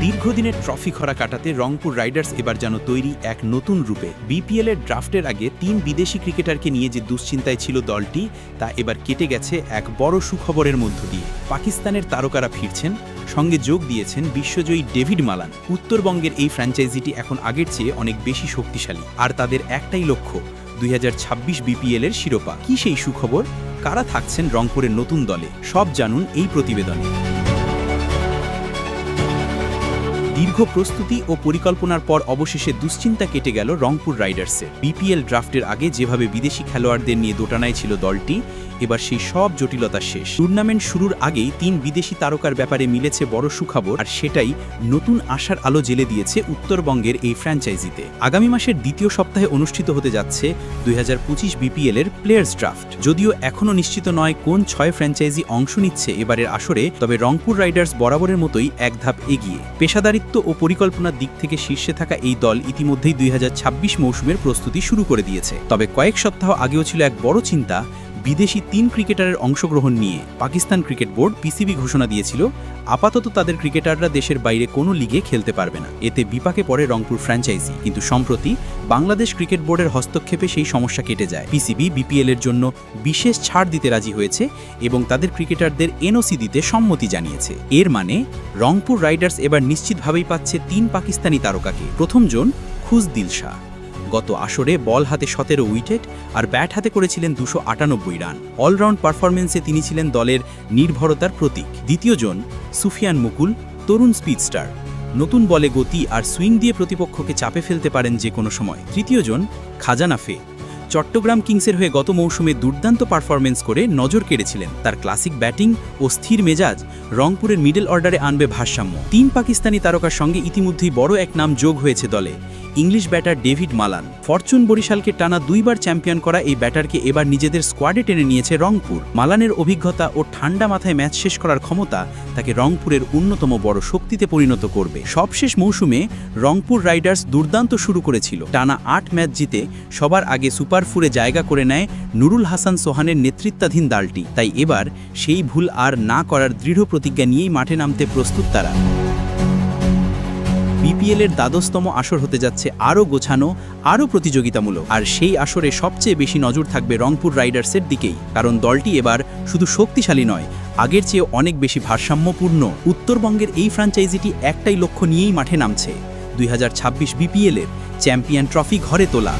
দীর্ঘদিনের ট্রফি খরা কাটাতে রংপুর রাইডার্স এবার যেন তৈরি এক নতুন রূপে। বিপিএল এর ড্রাফটের আগে তিন বিদেশি ক্রিকেটারকে নিয়ে যে দুশ্চিন্তায় ছিল দলটি, তা এবার কেটে গেছে এক বড় সুখবরের মধ্য দিয়ে। পাকিস্তানের তারকারা ফিরছেন, সঙ্গে যোগ দিয়েছেন বিশ্বজয়ী ডেভিড মালান। উত্তরবঙ্গের এই ফ্র্যাঞ্চাইজিটি এখন আগের চেয়ে অনেক বেশি শক্তিশালী। আর তাদের একটাই লক্ষ্য, দুই হাজার ছাব্বিশ বিপিএল এর শিরোপা। কি সেই সুখবর? কারা থাকছেন রংপুরের নতুন দলে? সব জানুন এই প্রতিবেদনে। দীর্ঘ প্রস্তুতি ও পরিকল্পনার পর অবশেষে দুশ্চিন্তা কেটে গেল রংপুর রাইডার্সের বিপিএল ড্রাফটের আগে যেভাবে বিদেশি খেলোয়াড়দের নিয়ে দোটানায় ছিল দলটি, এবার সেই সব জটিলতা শেষ। টুর্নামেন্ট শুরুর আগেই তিন বিদেশি তারকার ব্যাপারে মিলেছে বড় সুখবর, আর সেটাই নতুন আশার আলো জেলে দিয়েছে উত্তরবঙ্গের এই ফ্র্যাঞ্চাইজিতে। আগামী মাসের দ্বিতীয় সপ্তাহে অনুষ্ঠিত হতে যাচ্ছে দুই হাজার পঁচিশ বিপিএল এর প্লেয়ার্স ড্রাফট। যদিও এখনও নিশ্চিত নয় কোন ছয় ফ্র্যাঞ্চাইজি অংশ নিচ্ছে এবারের আসরে, তবে রংপুর রাইডার্স বরাবরের মতোই এক ধাপ এগিয়ে। পেশাদারিত্ব ও পরিকল্পনার দিক থেকে শীর্ষে থাকা এই দল ইতিমধ্যেই দুই হাজার ছাব্বিশ মৌসুমের প্রস্তুতি শুরু করে দিয়েছে। তবে কয়েক সপ্তাহ আগেও ছিল এক বড় চিন্তা বিদেশি তিন ক্রিকেটারের অংশগ্রহণ নিয়ে পাকিস্তান ক্রিকেট বোর্ড পিসিবি ঘোষণা দিয়েছিল, আপাতত তাদের ক্রিকেটাররা দেশের বাইরে কোনো লিগে খেলতে পারবে না। এতে বিপাকে পড়ে রংপুর ফ্র্যাঞ্চাইজি। কিন্তু সম্প্রতি বাংলাদেশ ক্রিকেট বোর্ডের হস্তক্ষেপে সেই সমস্যা কেটে যায়। পিসিবি বিপিএল এর জন্য বিশেষ ছাড় দিতে রাজি হয়েছে এবং তাদের ক্রিকেটারদের এনওসি দিতে সম্মতি জানিয়েছে। এর মানে রংপুর রাইডার্স এবার নিশ্চিতভাবেই পাচ্ছে তিন পাকিস্তানি তারকাকে। প্রথম জন খুজ দিল শাহ। গত আসরে বল হাতে সতেরো উইকেট আর ব্যাট হাতে করেছিলেন দুশো আটানব্বই রান। অলরাউন্ড পারফরমেন্সে তিনি ছিলেন দলের নির্ভরতার প্রতীক। দ্বিতীয় জন সুফিয়ান মুকুল, তরুণ স্পিডস্টার। নতুন বলে গতি আর সুইং দিয়ে প্রতিপক্ষকে চাপে ফেলতে পারেন যে কোনো সময়। তৃতীয় জন খাজানাফে চট্টগ্রাম কিংসের হয়ে গত মৌসুমে দুর্দান্ত পারফরমেন্স করে নজর কেড়েছিলেন। তার ক্লাসিক ব্যাটিং ও স্থির মেজাজ রংপুরের মিডল অর্ডারে আনবে ভারসাম্য। তিন পাকিস্তানি তারকার সঙ্গে ইতিমধ্যেই বড় এক নাম যোগ হয়েছে দলে। English batter David Malan. Fortune বরিশালকে টানা দুইবার চ্যাম্পিয়ন করা এই ব্যাটারকে এবার নিজেদের স্কোয়াডে টেনে নিয়েছে রংপুর। মালানের অভিজ্ঞতা ও ঠান্ডা মাথায় ম্যাচ শেষ করার ক্ষমতা তাকে রংপুরের অন্যতম বড় শক্তিতে পরিণত করবে। সবশেষ মৌসুমে রংপুর রাইডার্স দুর্দান্ত শুরু করেছিল। টানা আট ম্যাচ জিতে সবার আগে সুপার ফুরে জায়গা করে নেয় নুরুল হাসান সোহানের নেতৃত্বাধীন দলটি। তাই এবার সেই ভুল আর না করার দৃঢ় প্রতিজ্ঞা নিয়েই মাঠে নামতে প্রস্তুত তারা। বিপিএল এর দ্বাদশতম আসর হতে যাচ্ছে আরও গোছানো, আরও প্রতিযোগিতামূলক। আর সেই আসরে সবচেয়ে বেশি নজর থাকবে রংপুর রাইডার্সের দিকেই। কারণ দলটি এবার শুধু শক্তিশালী নয়, আগের চেয়ে অনেক বেশি ভারসাম্যপূর্ণ। উত্তরবঙ্গের এই ফ্র্যাঞ্চাইজিটি একটাই লক্ষ্য নিয়েই মাঠে নামছে। দুই হাজার ছাব্বিশ বিপিএলের চ্যাম্পিয়ন ট্রফি ঘরে তোলা।